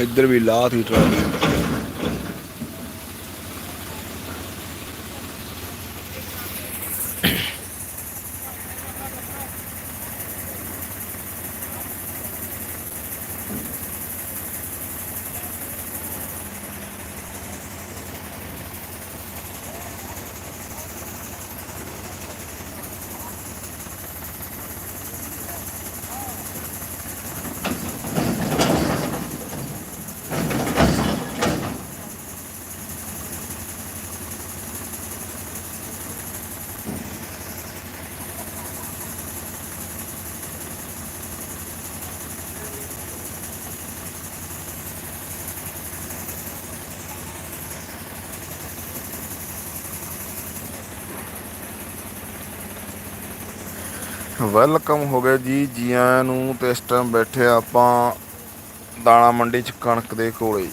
ਇੱਧਰ ਵੀ ਲਾਤੀ trolley welcome ਹੋ ਗਿਆ ਜੀ ਜੀ ਆਇਆਂ ਨੂੰ ਤੇ ਇਸ ਟਾਈਮ ਬੈਠੇ ਆਪਾਂ ਦਾਣਾ ਮੰਡੀ ਚ ਕਣਕ ਦੇ ਕੋਲੇ।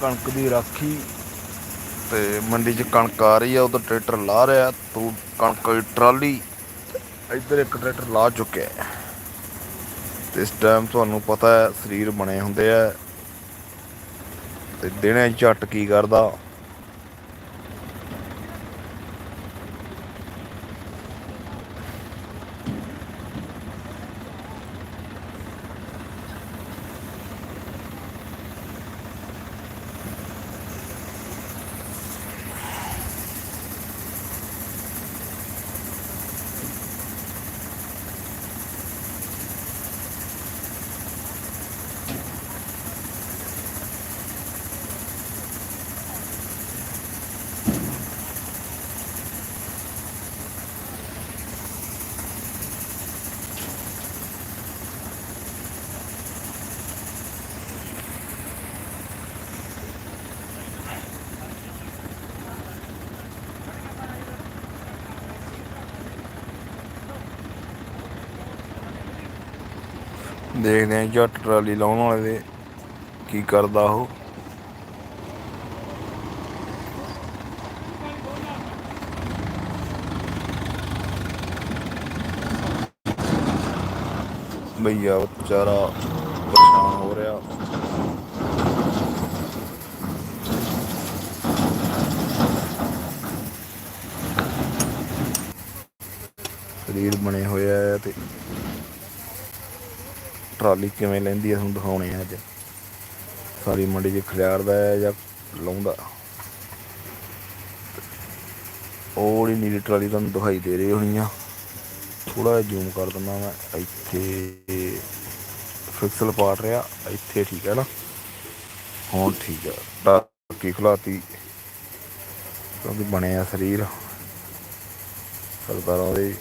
ਕਣਕ ਦੀ ਰਾਖੀ ਤੇ ਮੰਡੀ ਚ ਕਣਕ ਆ ਰਹੀ ਆ ਉਧਰ ਟਰੈਕਟਰ ਲਾ ਰਿਹਾ, ਤੂੰ ਕਣਕ ਦੀ ਟਰਾਲੀ ਇੱਧਰ ਇੱਕ ਟਰੈਕਟਰ ਲਾ ਚੁੱਕਿਆ ਤੇ ਇਸ ਟਾਈਮ ਤੁਹਾਨੂੰ ਪਤਾ ਹੈ, ਸਰੀਰ ਬਣੇ ਹੁੰਦੇ ਆ। ਤੇ ਦਿਨੇ ਝੱਟ ਕੀ ਕਰਦਾ? ਦੇਖਦੇ ਆਂ ਜੱਟ ਟਰਾਲੀ ਲਾਉਣ ਵਾਲੇ ਦੇ ਕੀ ਕਰਦਾ ਉਹ। ਭਈਆ ਵਿਚਾਰਾ ਪਰੇਸ਼ਾਨ ਹੋ ਰਿਹਾ। ਸਰੀਰ ਬਣੇ ਹੋਏ ਆ ਤੇ ਟਰਾਲੀ ਕਿਵੇਂ ਲੈਂਦੀ ਹੈ ਤੁਹਾਨੂੰ ਦਿਖਾਉਣੇ ਆ ਅੱਜ। ਸਾਰੀ ਮੰਡੀ 'ਚ ਖਿਲਾਰਦਾ ਹੈ ਜਾਂ ਲਾਉਂਦਾ। ਉਹ ਜਿਹੜੀ ਨੀਲੀ ਟਰਾਲੀ ਤੁਹਾਨੂੰ ਦਿਖਾਈ ਦੇ ਰਹੀ ਹੋਣੀ ਆ। ਥੋੜਾ ਜਿਹਾ ਜ਼ੂਮ ਕਰ ਦਿੰਦਾ ਮੈਂ। ਇੱਥੇ ਫਿਕਸਲ ਪਾਟ ਰਿਹਾ। ਇੱਥੇ ਠੀਕ ਹੈ ਨਾ। ਹੁਣ ਠੀਕ ਆ। ਟਾਕੀ ਖਲਾਤੀ। ਕਿਉਂਕਿ ਬਣਿਆ ਸਰੀਰ। ਸਰਦਾਰਾਂ ਦੇ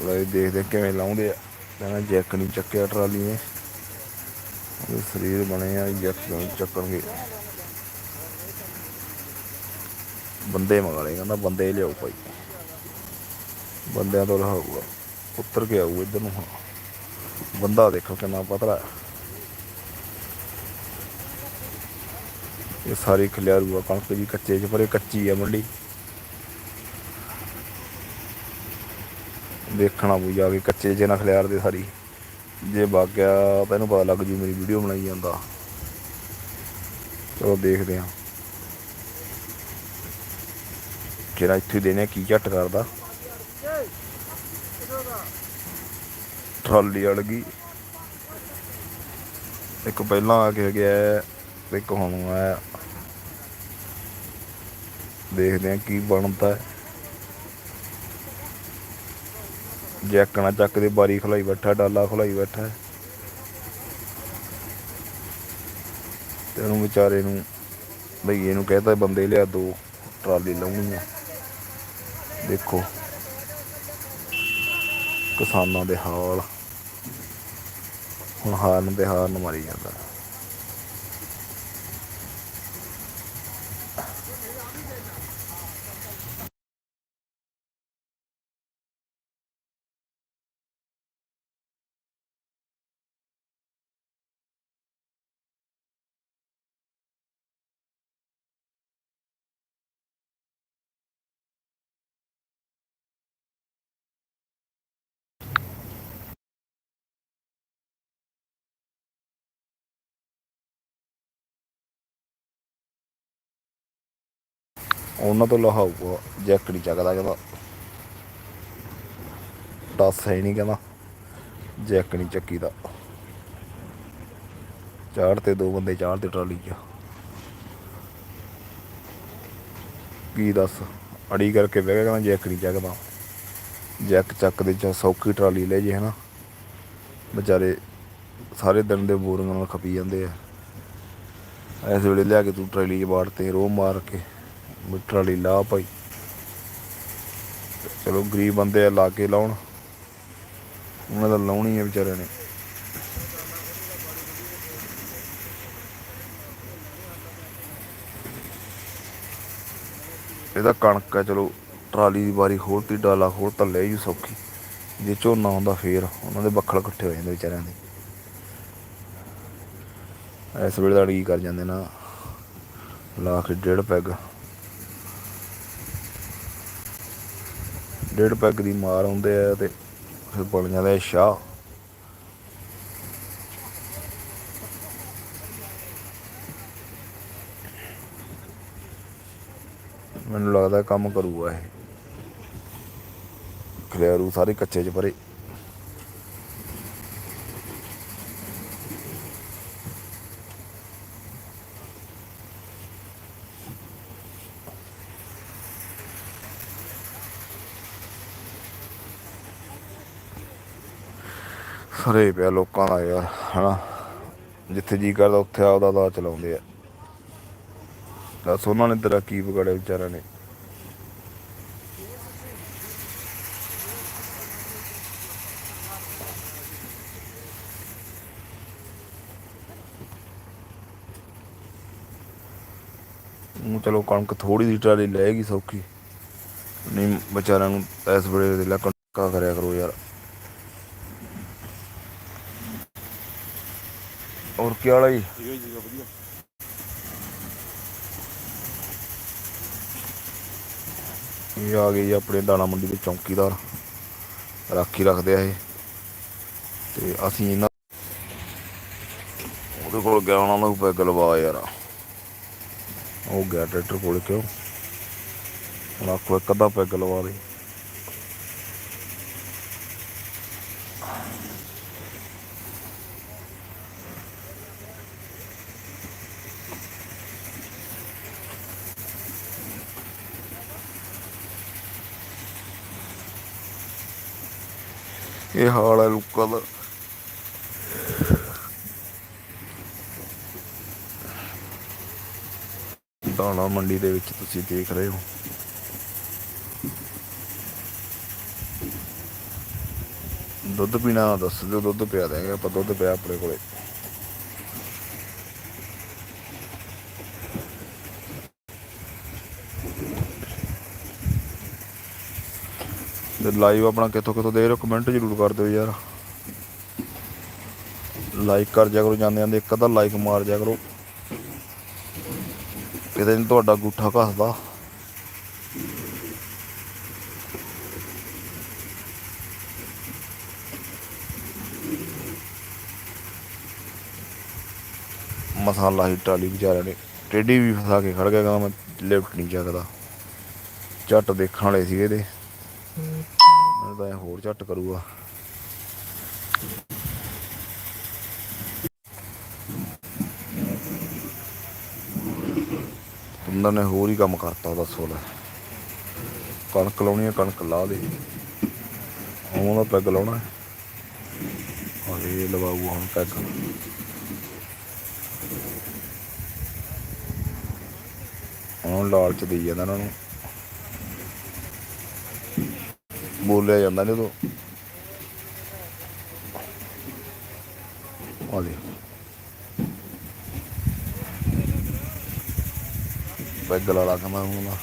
ਲੈ ਦੇਖਦੇ ਕਿਵੇਂ ਲਾਉਂਦੇ ਆ। ਕਹਿੰਦਾ ਜੈਕ ਨਹੀਂ ਚੱਕਿਆ ਟਰਾਲੀ ਨੇ। ਉਹਦੇ ਸਰੀਰ ਬਣੇ ਆ, ਜੈਕ ਚੱਕਣਗੇ। ਬੰਦੇ ਮੰਗਾਲੇ ਕਹਿੰਦਾ ਬੰਦੇ ਲਿਆਓ ਭਾਈ। ਬੰਦਿਆਂ ਤੋਂ ਲਹਾਊਗਾ ਉੱਤਰ ਕੇ ਆਊ ਇੱਧਰ ਨੂੰ ਹੁਣ ਬੰਦਾ ਦੇਖੋ ਕਿੰਨਾ ਪਤਲਾ ਹੈ। ਇਹ ਸਾਰੀ ਖਲਿਆਰੂ ਆ ਕਣਕ ਜੀ ਕੱਚੇ ਚ ਪਰ ਇਹ ਕੱਚੀ ਆ ਮੰਡੀ। ਦੇਖਣਾ ਪਊ ਜਾ ਕੇ ਕੱਚੇ ਚ ਨਾ ਖਲਿਆਰ ਦੇ ਸਾਰੀ। ਜੇ ਵਗ ਗਿਆ ਤਾਂ ਇਹਨੂੰ ਪਤਾ ਲੱਗ ਜੂ ਮੇਰੀ ਵੀਡੀਓ ਬਣਾਈ ਜਾਂਦਾ। ਚਲੋ ਦੇਖਦੇ ਹਾਂ। ਕਿਹੜਾ ਇੱਥੇ ਦੇਣੇ ਕੀ ਝੱਟ ਕਰਦਾ। ਟਰਾਲੀ ਅੜ ਗਈ। ਇੱਕ ਪਹਿਲਾਂ ਆ ਕੇ ਗਿਆ, ਇੱਕ ਹੁਣ ਆਇਆ। ਦੇਖਦੇ ਹਾਂ ਕੀ ਬਣਦਾ ਜੈਕਣਾ ਜੈਕ ਚੱਕ ਦੇ ਬਾਰੀ ਖਲਾਈ ਬੈਠਾ, ਡਾਲਾ ਖਲਾਈ ਬੈਠਾ ਤੇ ਉਹਨੂੰ ਵਿਚਾਰੇ ਨੂੰ ਭਈਏ ਨੂੰ ਕਹਿਤਾ ਬੰਦੇ ਲਿਆ ਦੋ ਟਰਾਲੀ ਲਾਉਣੀ ਆ ਦੇਖੋ। ਕਿਸਾਨਾਂ ਦੇ ਹਾਲ। ਹੁਣ ਹਾਰਨ ਤੇ ਹਾਰਨ ਮਾਰੀ ਜਾਂਦਾ। ਉਹਨਾਂ ਤੋਂ ਲਹਾਊਗਾ ਜੈਕ ਨਹੀਂ ਚੱਕਦਾ ਕਹਿੰਦਾ। ਦੱਸ ਹੈ ਨਹੀਂ ਕਹਿੰਦਾ। ਜੈਕ ਨਹੀਂ ਚੱਕੀ ਦਾ ਚਾੜ ਤੇ ਦੋ ਬੰਦੇ ਚਾੜ ਤੇ ਟਰਾਲੀ 'ਚ। ਕੀ ਦੱਸ? ਅੜੀ ਕਰਕੇ ਬਹਿ ਗਿਆ ਕਹਿੰਦਾ ਜੈਕ ਨਹੀਂ ਚੱਕਦਾ। ਜੈਕ ਚੱਕਦੇ ਚ ਸੌਖੀ ਟਰਾਲੀ ਲੈ ਜੇ ਹਨਾ। ਵਿਚਾਰੇ ਸਾਰੇ ਦਿਨ ਦੇ ਬੋਰਿੰਗ ਨਾਲ ਖਪੀ ਜਾਂਦੇ ਆ। ਇਸ ਵੇਲੇ ਲਿਆ ਕੇ ਤੂੰ ਟਰਾਲੀ 'ਚ ਬਾੜ ਤੇ ਰੋ ਮਾਰ ਕੇ। ਵੀ ਟਰਾਲੀ ਲਾ ਭਾਈ। ਚਲੋ ਗਰੀਬ ਬੰਦੇ ਆ, ਲਾ ਕੇ ਲਾਉਣ। ਉਹਨਾਂ ਦਾ ਲਾਉਣੀ ਹੈ ਵਿਚਾਰਿਆਂ ਨੇ। ਇਹਦਾ ਕਣਕ ਹੈ ਚਲੋ, ਟਰਾਲੀ ਦੀ ਵਾਰੀ ਖੋਲਤੀ, ਡਾਲਾ ਖੋਲਤਾ ਲੈ ਜੂ ਸੌਖੀ। ਜੇ ਝੋਨਾ ਹੁੰਦਾ ਫੇਰ, ਉਹਨਾਂ ਦੇ ਬੱਖਲ ਇਕੱਠੇ ਹੋ ਜਾਂਦੇ ਵਿਚਾਰਿਆਂ ਦੇ। ਇਸ ਵੇਲੇ ਤਾਂ ਕੀ ਕਰ ਜਾਂਦੇ ਨਾ। ਲਾ ਕੇ ਡੇਢ ਪੈਗ। ਡੇਢ ਪੈਗ ਦੀ ਮਾਰ ਆਉਂਦੇ ਆ ਤੇ ਫਿਰ ਬਣ ਜਾਂਦਾ ਸ਼ਾਹ। ਮੈਨੂੰ ਲੱਗਦਾ ਕੰਮ ਕਰੂਗਾ ਇਹ। ਖਲਿਆਰੂ ਸਾਰੇ ਕੱਚੇ ਚ ਭਰੇ ਸਰੇ ਪਿਆ ਲੋਕਾਂ ਦਾ ਯਾਰ, ਹਨਾ? ਜਿੱਥੇ ਜੀ ਕਰਦਾ, ਉੱਥੇ ਆਪਦਾ ਦਾ ਚਲਾਉਂਦੇ ਆ। ਦੱਸ ਉਹਨਾਂ ਨੇ ਤੇਰਾ ਕੀ ਵਿਗੜਿਆ ਵਿਚਾਰਿਆਂ ਨੇ? ਉਹ ਚਲੋ ਕਣਕ ਥੋੜੀ ਜਿਹੀ ਟਰਾਲੀ ਲੈ ਗਈ ਸੌਖੀ। ਨਹੀਂ, ਵਿਚਾਰਿਆਂ ਨੂੰ ਇਸ ਵੇਲੇ ਦੇ ਲੱਕਾ ਕਰਿਆ ਕਰੋ ਯਾਰ। ਹੋਰ ਕੀ ਹਾਲ ਹੈ ਜੀ? ਠੀਕ ਹੈ ਜੀ ਵਧੀਆ ਇਹ ਆ ਗਏ ਜੀ ਆਪਣੇ ਦਾਣਾ ਮੰਡੀ ਦੇ ਚੌਂਕੀਦਾਰ। ਰਾਖੀ ਰੱਖਦੇ ਆ ਇਹ। ਤੇ ਅਸੀਂ ਇਹਨਾਂ ਉਹਦੇ ਕੋਲ ਗਿਆ ਉਹਨਾਂ ਨੂੰ ਪੈਗ ਲਵਾ ਯਾਰ। ਉਹ ਗਿਆ ਟਰੈਕਟਰ ਕੋਲ ਕਿਉਂ? ਹੁਣ ਆਖੋ ਇੱਕ ਅੱਧਾ ਪੈਗ ਲਵਾ ਦੇ। ਇਹ ਹਾਲ ਹੈ ਲੋਕਾਂ ਦਾ। ਦਾਣਾ ਮੰਡੀ ਦੇ ਵਿੱਚ ਤੁਸੀਂ ਦੇਖ ਰਹੇ ਹੋ। ਦੁੱਧ ਪੀਣਾ ਦੱਸ ਦਿਓ, ਦੁੱਧ ਪਿਆ ਦੇਂਗੇ ਆਪਾਂ ਦੁੱਧ ਪਿਆ ਆਪਣੇ ਕੋਲੇ। ਤੇ ਲਾਈਵ ਆਪਣਾ ਕਿੱਥੋਂ ਕਿੱਥੋਂ ਦੇ ਰਹੇ ਹੋ? ਕਮੈਂਟ ਜ਼ਰੂਰ ਕਰ ਦਿਓ ਯਾਰ। ਲਾਈਕ ਕਰ ਜਾ ਕਰੋ, ਜਾਂਦੇ ਜਾਂਦੇ ਇੱਕ ਅੱਧਾ ਲਾਈਕ ਮਾਰ ਜਾ ਕਰੋ। ਕਿਤੇ ਨਹੀਂ ਤੁਹਾਡਾ ਗੁੱਠਾ ਘਸਦਾ। ਮਸਾਲਾ ਹੀ ਟਾਲੀ ਵਿਚਾਰਿਆਂ ਨੇ, ਟੇਢੀ ਵੀ ਫਸਾ ਕੇ ਖੜ ਗਿਆ, ਕਹਿੰਦਾ ਮੈਂ ਲਿਫਟ ਨਹੀਂ ਚੱਕਦਾ। ਝੱਟ ਦੇਖਣ ਵਾਲੇ ਸੀਗੇ ਇਹਦੇ। ਮੈਂ ਤਾਂ ਹੋਰ ਝੱਟ ਕਰੂਗਾ। ਤੁੰਦਰ ਨੇ ਹੋਰ ਹੀ ਕੰਮ ਕਰਤਾ, ਦੱਸੋ ਲੈ ਕਣਕ ਲਾਉਣੀ ਹੈ, ਕਣਕ ਲਾ ਦੇ। ਉਹਦਾ ਪੈਗ ਲਾਉਣਾ ਹੈ। ਇਹ ਲਵਾਊ ਹੁਣ ਪੈਗ। ਹੁਣ ਲਾਲਚ ਦੇਈ ਜਾਂਦਾ ਇਹਨਾਂ ਨੂੰ। ਬੋਲਿਆ ਜਾਂਦਾ ਨਹੀਂ ਤੋਂ ਆ ਦੇ ਪੈਗ ਲਾ ਕੇ ਮੈਂ ਹੁਣ।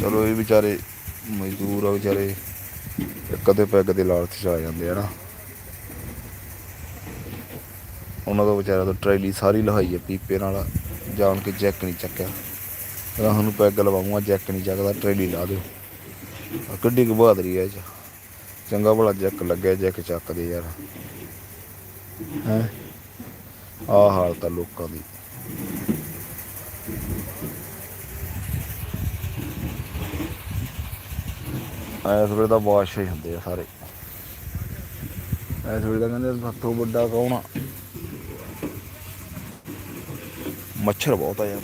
ਚਲੋ ਇਹ ਵਿਚਾਰੇ ਮਜ਼ਦੂਰ ਆ ਵਿਚਾਰੇ। ਇੱਕ ਅੱਧੇ ਪੈਗ ਦੇ ਲਾਲਚ ਚ ਆ ਜਾਂਦੇ ਆ ਨਾ। ਉਹਨਾਂ ਤੋਂ ਵਿਚਾਰਾ ਤੋਂ ਟਰੈਲੀ ਸਾਰੀ ਲਹਾਈ ਹੈ ਪੀਪੇ ਨਾਲ, ਜਾਣ ਕੇ ਜੈਕ ਨਹੀਂ ਚੱਕਿਆ। ਰਾਹ ਨੂੰ ਪੈਗ ਲਵਾਉਂਗਾ, ਜੈਕ ਨਹੀਂ ਚੱਕਦਾ, ਟਰੈਲੀ ਲਾ ਦਿਓ। ਆਹ ਕਿੱਡੀ ਕੁ ਬਹਾਦਰੀ ਹੈ ਇਹ ਚੰਗਾ ਭਲਾ ਜੈਕ ਲੱਗਿਆ, ਜੈਕ ਚੱਕਦੇ ਯਾਰ। ਹੈ? ਆ ਹਾਲਤ ਆ ਲੋਕਾਂ ਦੀ। ਐਸ ਵੇਲੇ ਤਾਂ ਬਾਦਸ਼ਾਹ ਹੀ ਹੁੰਦੇ ਆ ਸਾਰੇ। ਐਸ ਵੇਲੇ ਦਾ ਕਹਿੰਦੇ ਸਭ ਤੋਂ ਵੱਡਾ ਕੌਣ ਆ? ਮੱਛਰ ਬਹੁਤ ਆ ਯਾਰ।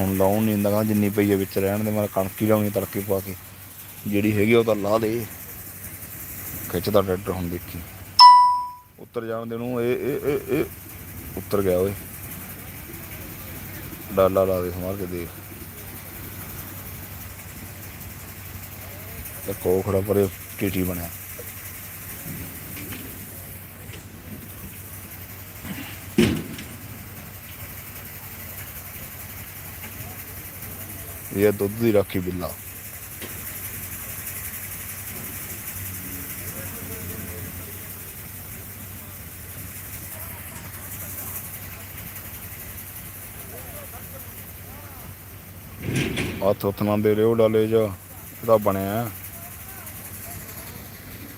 ਹੁਣ ਲਾਉਣ ਨਹੀਂ ਹੁੰਦਾ ਜਿੰਨੀ ਪਈ ਹੈ ਵਿੱਚ ਰਹਿਣ ਦੇ, ਮੈਂ ਕਣਕ ਹੀ ਲਾਉਣੀ ਤੜਕੇ ਪਾ ਕੇ। ਜਿਹੜੀ ਹੈਗੀ ਆ ਉਹ ਤਾਂ ਲਾ ਦੇ। ਖਿੱਚਦਾ ਟਰੈਕਟਰ ਹੁਣ ਦੇਖੀ। ਉੱਤਰ ਜਾਣ ਦੇ ਨੂੰ, ਇਹ ਇਹ ਇਹ ਇਹ। ਉੱਤਰ ਗਿਆ ਓਏ। ਡਾਲਾ ਲਾ ਦੇ ਮਾਰ ਕੇ ਦੇਖ। ਤੇ ਕੋਖੜਾ ਪਰੇ ਟੀਟੀ ਬਣਿਆ। ਇਹ ਦੁੱਧ ਦੀ ਰਾਖੀ ਬਿੱਲਾ। ਹੱਥ ਹੱਥ ਨਾਲ ਦੇ ਰਿਓ ਡਾਲੇ ਜਾ, ਇਹਦਾ ਬਣਿਆ।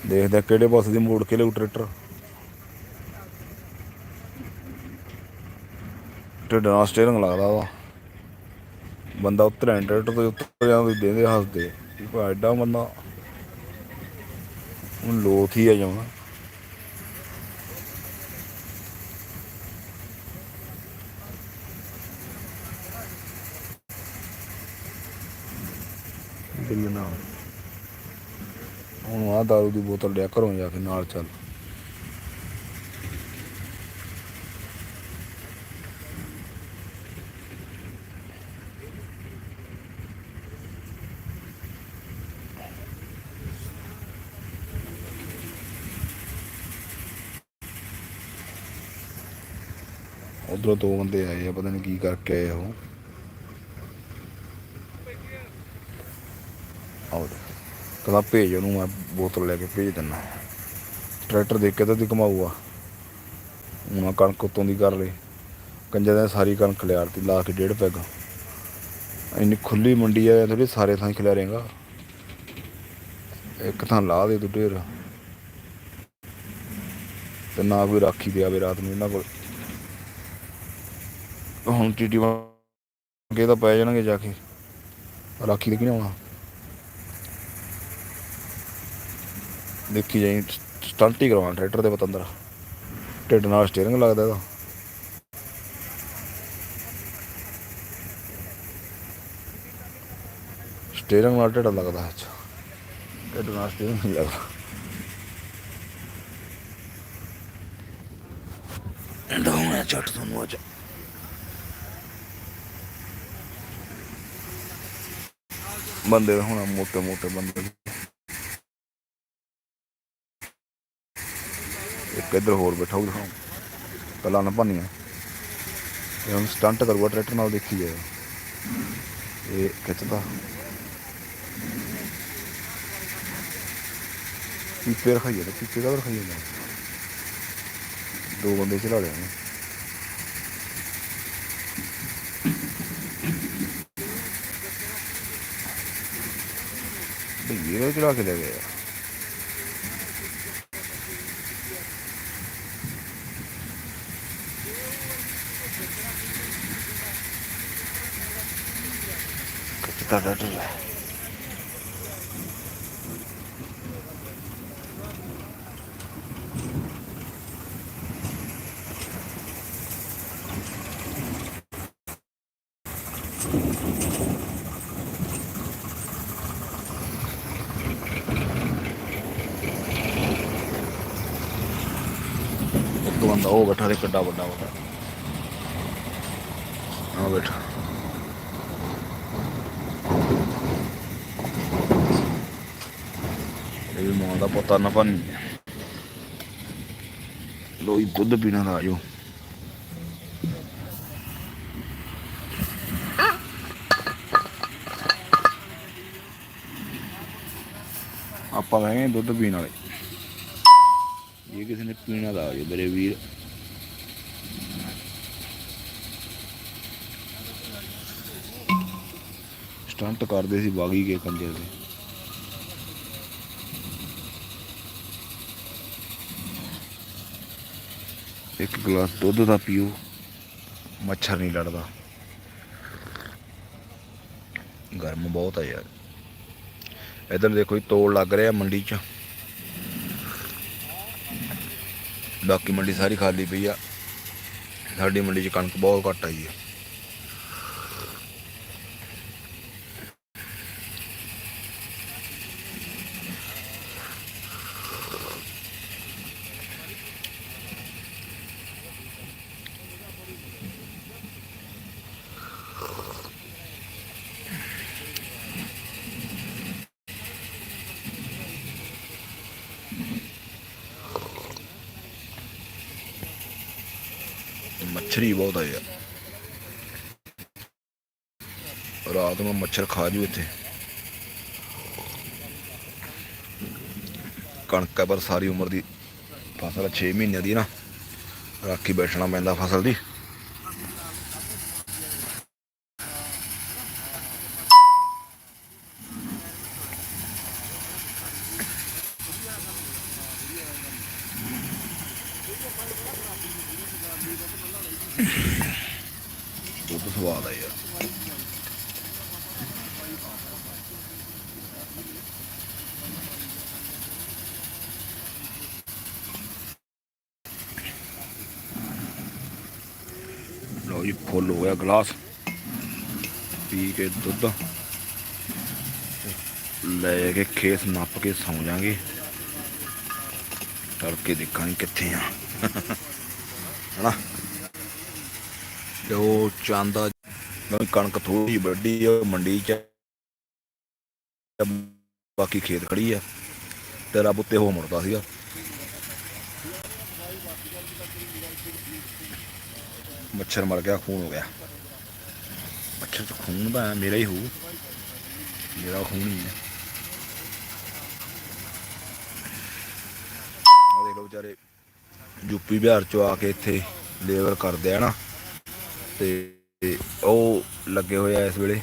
ਦੇਖਦੇ ਕਿਹੜੇ ਪਾਸੇ ਦੀ ਮੋੜ ਕੇ ਲਿਆਊ ਟਰੈਕਟਰ। ਢਿੱਡ ਨਾਲ ਸਟੀਅਰਿੰਗ ਲੱਗਦਾ ਵਾ। ਬੰਦਾ ਉਤਰਿਆ ਟਰੈਕਟਰ ਤੋਂ ਉੱਤਰ ਜਾਂਦੇ ਦੇਂਦੇ ਹੱਸਦੇ। ਵੀ ਐਡਾ ਬੰਦਾ। ਹੁਣ ਲੋਥ ਹੀ ਆ ਜਾਉਣਾ ਬਿੱਲ ਨਾ ਹੁਣ ਆ ਦਾਰੂ ਦੀ ਬੋਤਲ ਲਿਆ ਘਰੋਂ ਜਾ ਕੇ ਨਾਲ ਚੱਲ। ਉਧਰੋਂ ਦੋ ਬੰਦੇ ਆਏ ਆ, ਪਤਾ ਨਹੀਂ ਕੀ ਕਰਕੇ ਆਏ ਆ ਉਹ ਆਓ ਦੇ ਕਹਿੰਦਾ ਭੇਜ ਉਹਨੂੰ, ਮੈਂ ਬੋਤਲ ਲੈ ਕੇ ਭੇਜ ਦਿੰਦਾ। ਟਰੈਕਟਰ ਦੇਖ ਕੇ ਤਾਂ ਦੀ ਕਮਾਊਗਾ ਉਹਨਾਂ ਕਣਕ ਉਤੋਂ ਦੀ ਕਰ ਲਈ। ਕੰਜਾ ਨੇ ਸਾਰੀ ਕਣਕ ਲਿਆਰਤੀ ਲਾ ਕੇ ਡੇਢ ਪੈਗ। ਇੰਨੀ ਖੁੱਲੀ ਮੰਡੀ ਆ ਥੋੜੀ ਸਾਰੇ ਥਾਂ ਖਿਲਾਰੇਗਾ। ਇੱਕ ਥਾਂ ਲਾ ਦੇ ਤੂੰ ਢੇਰ। ਤੇ ਨਾ ਕੋਈ ਰਾਖੀ ਦੇ ਆਵੇ ਰਾਤ ਨੂੰ ਇਹਨਾਂ ਕੋਲ। ਹੁਣ ਟੀਟੀ ਵਾਂਗੇ ਤਾਂ ਪੈ ਜਾਣਗੇ ਜਾ ਕੇ। ਰਾਖੀ ਦੇ ਕਿਨੇ ਆਉਣਾ? ਦੇਖੀ ਜਾਈ ਸਟੰਟ ਹੀ ਕਰਵਾਉਣਾ ਟਰੈਕਟਰ ਦੇ ਪਤੰਦਰ। ਢਿੱਡ ਨਾਲ ਸਟੀਅਰਿੰਗ ਲੱਗਦਾ ਇਹਦਾ। ਸਟੀਅਰਿੰਗ ਨਾਲ ਢਿੱਡ ਲੱਗਦਾ ਅੱਛਾ ਢਿੱਡ ਨਾਲ ਸਟੀਅਰਿੰਗ ਨਹੀਂ ਲੱਗਦਾ। ਡਾਉਣਾ ਚੱਟ ਤੁਹਾਨੂੰ ਅੱਜ। ਬੰਦੇ ਹੁਣ ਮੋਟੇ ਮੋਟੇ ਬੰਦੇ। ਇੱਧਰ ਹੋਰ ਬੈਠਾ ਉਹ ਦਿਖਾਉਂ ਪਹਿਲਾਂ ਨਾ ਭੰਨੀਆਂ। ਇਹ ਹੁਣ ਸਟੰਟ ਕਰੂਗਾ ਟਰੈਕਟਰ ਨਾਲ ਦੇਖੀ ਜਾਏ। ਇਹ ਖਿੱਚਦਾ। ਪੀਪੇ ਰਖਾਈ ਜਾਂਦਾ, ਪੀਪੇ ਦਾ ਰਖਾਈ ਦੋ ਬੰਦੇ ਚਲਾ ਲਿਆ ਨੇ ਭਈਏ ਚਲਾ ਕੇ ਲੈ ਗਏ ਯਾਰ ਕਿੱਥੇ ਡਾਟਰ ਹੈ ਇੱਕ ਬੰਦਾ ਉਹ ਬੈਠਾ ਤੇ ਕਿੱਡਾ ਵੱਡਾ ਵੱਡਾ ਆ ਬੈਠਾ ਇਹ ਮਾਂ ਦਾ ਪਤਾ ਨਾ ਪਨ ਲੋਈ ਦੁੱਧ ਪੀਣਾ ਦਾ ਆਜੋ ਆਪਾਂ ਬਹਿ ਗਏ ਦੁੱਧ ਪੀਣ ਵਾਲੇ। ਜੇ ਕਿਸੇ ਨੇ ਪੀਣਾ ਦਾ ਆ ਮੇਰੇ ਵੀਰ। ਸਟੰਟ ਕਰਦੇ ਸੀ ਬਾਗੀ ਕੇ ਕੰਜਰ ਦੇ। ਇੱਕ ਗਲਾਸ ਦੁੱਧ ਦਾ ਪੀਓ, ਮੱਛਰ ਨਹੀਂ ਲੜਦਾ। ਗਰਮ ਬਹੁਤ ਆ ਯਾਰ। ਇਧਰ ਦੇਖੋ ਜੀ ਤੋੜ ਲੱਗ ਰਿਹਾ ਮੰਡੀ 'ਚ। ਬਾਕੀ ਮੰਡੀ ਸਾਰੀ ਖਾਲੀ ਪਈ ਆ। ਸਾਡੀ ਮੰਡੀ 'ਚ ਕਣਕ ਬਹੁਤ ਘੱਟ ਆਈ ਹੈ ਮੱਛਰੀ ਬਹੁਤ ਆ। ਯਾਰ ਰਾਤ ਨੂੰ ਮੱਛਰ ਖਾ ਜੂ ਇੱਥੇ। ਕਣਕ ਹੈ ਪਰ ਸਾਰੀ ਉਮਰ ਦੀ, ਫਸਲ 6 ਮਹੀਨਿਆਂ ਦੀ ਨਾ। ਰਾਖੀ ਬੈਠਣਾ ਪੈਂਦਾ ਫਸਲ ਦੀ। ਦੁੱਧ ਸਵਾਦ ਆ ਯਾਰ। ਲਓ ਜੀ, ਫੁੱਲ ਹੋ ਗਿਆ ਗਲਾਸ। ਪੀ ਕੇ ਦੁੱਧ। ਲੈ ਕੇ ਖੇਸ ਨੱਪ ਕੇ ਸੌਂ ਜਾਾਂਗੇ। ਤੜਕੇ ਦੇਖਾਂਗੇ ਕਿੱਥੇ ਆ। ਹਨਾ? ਤੇ ਚਾਂਦਾ ਕਣਕ ਥੋੜੀ ਵੱਡੀ ਆ ਮੰਡੀ ਚ ਬਾਕੀ ਖੇਤ ਖੜੀ ਆ। ਤੇ ਰੱਬ ਉੱਤੇ ਹੋ ਮੁੜਦਾ ਸੀਗਾ। ਮੱਛਰ ਮਰ ਗਿਆ, ਖੂਨ ਹੋ ਗਿਆ। ਮੱਛਰ ਚ ਖੂਨ ਦਾ ਮੇਰਾ ਹੀ ਹੋਊ। ਮੇਰਾ ਖੂਨ ਹੀ ਹੈ। ਆ ਦੇਖ ਲਓ ਵਿਚਾਰੇ। ਯੂਪੀ ਬਿਹਾਰ ਚੋਂ ਆ ਕੇ ਇੱਥੇ ਲੇਬਰ ਕਰਦੇ ਆ ਨਾ, ਤੇ ਉਹ ਲੱਗੇ ਹੋਏ ਆ ਇਸ ਵੇਲੇ।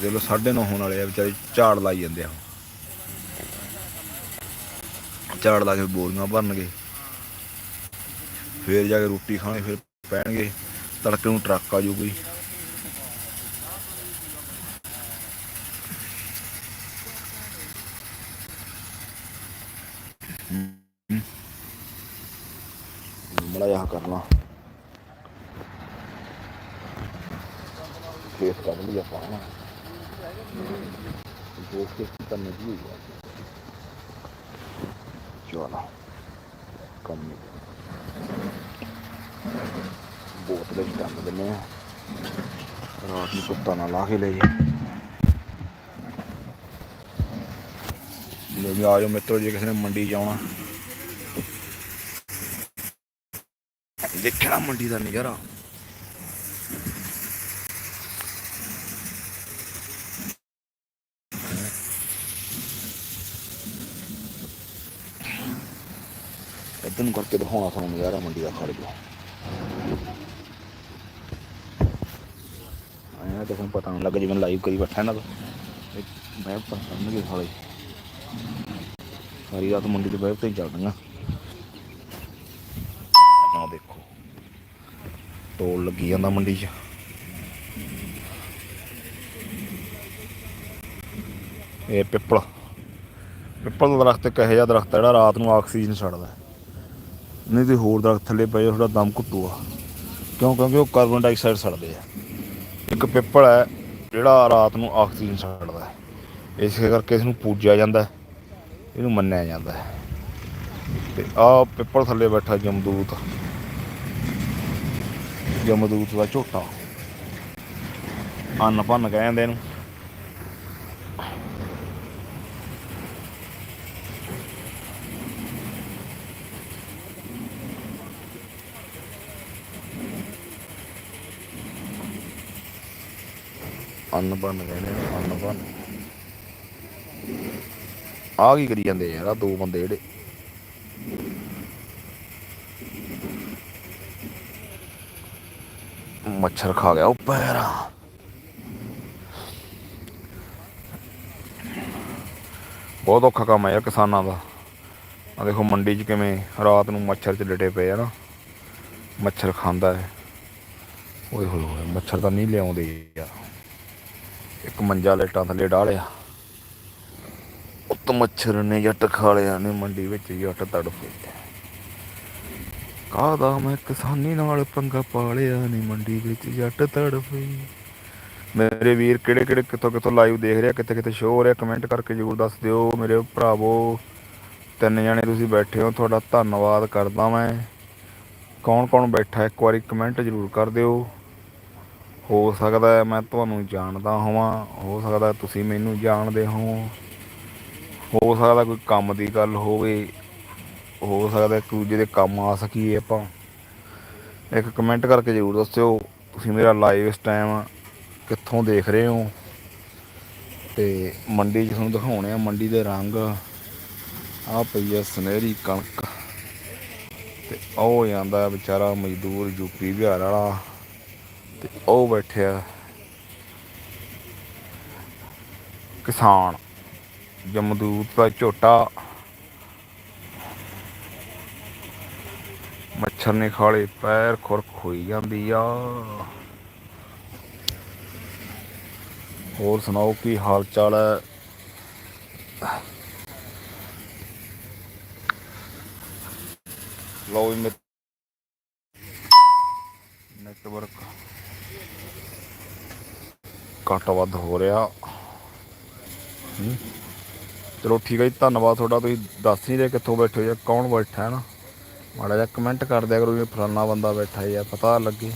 ਦੇਖ ਲਓ 9:30 ਹੋਣ ਵਾਲੇ ਆ, ਵਿਚਾਰੇ ਝਾੜ ਲਾਈ ਜਾਂਦੇ ਆ। ਝਾੜ ਲਾ ਕੇ ਬੋਰੀਆਂ ਭਰਨਗੇ। ਫੇਰ ਜਾ ਕੇ ਰੋਟੀ ਖਾਣੇ, ਫਿਰ ਪੈਣਗੇ। ਤੜਕੇ ਨੂੰ ਟਰੱਕ ਆ ਜੂ ਕੋਈ। ਮੜਾ ਯਾ ਕਰਨਾ ਖੇਤ ਕੱਢ ਲਿਆ ਪਾਣਾ ਦੋ ਖੇਤ ਤਾਂ ਨਦੀ ਹੋਈ ਚਲੋ ਕੰਮ ਬੋਤਲ ਵਿੱਚ ਟੰਗ ਦਿੰਨੇ ਆ ਰਾਤ ਨੂੰ ਕੁੱਤਾ ਨਾ ਲਾ ਕੇ ਲੈ ਜੇ ਵੀ ਆ ਜਾਓ ਮਿੱਤਰੋ ਜੇ ਕਿਸੇ ਨੇ ਮੰਡੀ ਜਾਣਾ ਦੇਖਣਾ ਮੰਡੀ ਦਾ ਨਜ਼ਾਰਾ। ਇੱਧਰ ਨੂੰ ਕਰਕੇ ਦਿਖਾਉਣਾ ਤੁਹਾਨੂੰ ਨਜ਼ਾਰਾ ਮੰਡੀ ਦਾ ਖੜ ਗਿਆ ਆਇਆ ਤਾਂ ਪਤਾ ਨਹੀਂ ਲੱਗਾ, ਜਿਵੇਂ ਲਾਈਵ ਕਰੀ ਬੈਠਾ ਇਹਨਾਂ ਮੈਂ ਤਾਂ ਸਮਝ ਗਿਆ ਸਾਲੇ। ਸਾਰੀ ਰਾਤ ਮੰਡੀ ਦੇ ਵੈਬ ਤੇ ਚੱਲਦੀਆਂ। ਆ ਦੇਖੋ, ਤੋਲ ਲੱਗੀ ਜਾਂਦਾ ਮੰਡੀ 'ਚ। ਇਹ ਪਿੱਪਲ ਪਿੱਪਲ ਦਾ ਦਰਖਤ ਇੱਕ ਇਹੋ ਜਿਹਾ ਦਰਖਤ ਹੈ ਜਿਹੜਾ ਰਾਤ ਨੂੰ ਆਕਸੀਜਨ ਛੱਡਦਾ ਨਹੀਂ ਤੇ ਹੋਰ ਦਰਖਤ ਥੱਲੇ ਪਏ ਥੋੜਾ ਦਮ ਘੁੱਟੂਗਾ ਕਿਉਂ? ਕਿਉਂਕਿ ਉਹ ਕਾਰਬਨ ਡਾਈਆਕਸਾਈਡ ਛੱਡਦੇ ਆ। ਇੱਕ ਪਿੱਪਲ ਹੈ ਜਿਹੜਾ ਰਾਤ ਨੂੰ ਆਕਸੀਜਨ ਛੱਡਦਾ ਇਸ ਕਰਕੇ ਇਸ ਨੂੰ ਪੂਜਿਆ ਜਾਂਦਾ ਹੈ। ਇਹਨੂੰ ਮੰਨਿਆ ਜਾਂਦਾ ਹੈ। ਤੇ ਆ ਪਿੱਪਲ ਥੱਲੇ ਬੈਠਾ ਜਮਦੂਤ। ਜਮਦੂਤ ਦਾ ਝੋਟਾ। ਅੰਨ ਭੰਨ ਕਹਿੰਦੇ ਇਹਨੂੰ। ਅੰਨ ਭੰਨ ਕਹਿੰਦੇ ਅੰਨ ਭੰਨ। ਆ ਕੀ ਕਰੀ ਜਾਂਦੇ ਯਾਰ ਆ ਦੋ ਬੰਦੇ ਜਿਹੜੇ। ਮੱਛਰ ਖਾ ਗਿਆ ਉਹ ਪੈਰਾ। ਬਹੁਤ ਔਖਾ ਕੰਮ ਹੈ ਯਾਰ ਕਿਸਾਨਾਂ ਦਾ। ਆ ਦੇਖੋ ਮੰਡੀ 'ਚ ਕਿਵੇਂ ਰਾਤ ਨੂੰ ਮੱਛਰ 'ਚ ਡਟੇ ਪਏ ਆ ਨਾ। ਮੱਛਰ ਖਾਂਦਾ ਹੈ। ਓਏ ਹੋਏ ਹੋਏ, ਮੱਛਰ ਤਾਂ ਨਹੀਂ ਲਿਆਉਂਦੇ ਯਾਰ। ਇੱਕ ਮੰਜਾ ਲੇਟਾਂ ਥੱਲੇ ਡਾਲਿਆ ਉੱਤ ਮੱਛਰ ਨੇ, ਜੱਟ ਖਾ ਲਿਆ ਨੇ ਮੰਡੀ ਵਿੱਚ ਜੱਟ ਤੜਫੇ। ਕਾਹਦਾ ਮੈਂ ਕਿਸਾਨੀ ਨਾਲ ਪੰਗਾ ਪਾਲਿਆ ਨੇ ਮੰਡੀ ਵਿੱਚ ਜੱਟ ਤੜਫੇ। ਮੇਰੇ ਵੀਰ ਕਿਹੜੇ ਕਿਹੜੇ ਕਿੱਥੋਂ ਕਿੱਥੋਂ ਲਾਈਵ ਦੇਖ ਰਿਹਾ, ਕਿੱਥੇ ਕਿੱਥੇ ਸ਼ੋਅ ਹੋ ਰਿਹਾ ਕਮੈਂਟ ਕਰਕੇ ਜਰੂਰ ਦੱਸ ਦਿਓ। ਮੇਰੇ ਭਰਾਵੋ, ਤਿੰਨ ਜਣੇ ਤੁਸੀਂ ਬੈਠੇ ਹੋ, ਤੁਹਾਡਾ ਧੰਨਵਾਦ ਕਰਦਾ ਮੈਂ। ਕੌਣ ਕੌਣ ਬੈਠਾ, ਇੱਕ ਵਾਰੀ ਕਮੈਂਟ ਜਰੂਰ ਕਰ ਦਿਓ। ਹੋ ਸਕਦਾ ਹੈ ਮੈਂ ਤੁਹਾਨੂੰ ਜਾਣਦਾ ਹੋਵਾਂ, ਹੋ ਸਕਦਾ ਤੁਸੀਂ ਮੈਨੂੰ ਜਾਣਦੇ ਹੋ ਹੋ ਸਕਦਾ ਕੋਈ ਕੰਮ ਦੀ ਗੱਲ ਹੋਵੇ, ਹੋ ਸਕਦਾ ਇੱਕ ਦੂਜੇ ਦੇ ਕੰਮ ਆ ਸਕੀਏ ਆਪਾਂ। ਇੱਕ ਕਮੈਂਟ ਕਰਕੇ ਜਰੂਰ ਦੱਸਿਓ, ਤੁਸੀਂ ਮੇਰਾ ਲਾਈਵ ਇਸ ਟਾਈਮ ਕਿੱਥੋਂ ਦੇਖ ਰਹੇ ਹੋ? ਤੇ ਮੰਡੀ 'ਚ ਤੁਹਾਨੂੰ ਦਿਖਾਉਣੇ ਆ ਮੰਡੀ ਦੇ ਰੰਗ। ਆ ਪਈ ਆ ਸੁਨਹਿਰੀ ਕਣਕ। ਤੇ ਉਹ ਜਾਂਦਾ ਵਿਚਾਰਾ ਮਜ਼ਦੂਰ ਯੂਪੀ ਬਿਹਾਰ ਵਾਲਾ। ਤੇ ਉਹ ਬੈਠਿਆ ਕਿਸਾਨ। ਜਮਦੂਤ ਦਾ ਝੋਟਾ। ਮੱਛਰ ਨੇ ਖਾਲੇ ਪੈਰ, ਖੁਰਕ ਹੋਈ ਜਾਂਦੀ ਆ। ਹੋਰ ਸੁਣਾਓ ਕੀ ਹਾਲ ਚਾਲ ਹੈ? ਲਓ ਵੀ ਨੈਟਵਰਕ ਘੱਟ ਵੱਧ ਹੋ ਰਿਹਾ। ਹੂੰ। ਚਲੋ ਠੀਕ ਹੈ ਜੀ, ਧੰਨਵਾਦ ਤੁਹਾਡਾ, ਤੁਸੀਂ ਦੱਸ ਨਹੀਂ ਰਹੇ ਕਿੱਥੋਂ ਬੈਠੇ ਹੋ ਜਾਂ ਕੌਣ ਬੈਠਾ ਹੈ ਨਾ। ਮਾੜਾ ਜਿਹਾ ਕਮੈਂਟ ਕਰ ਦਿਆ ਕਰੋ ਵੀ ਫਲਾਨਾ ਬੰਦਾ ਬੈਠਾ ਹੈ ਜਾਂ ਪਤਾ ਲੱਗੇ।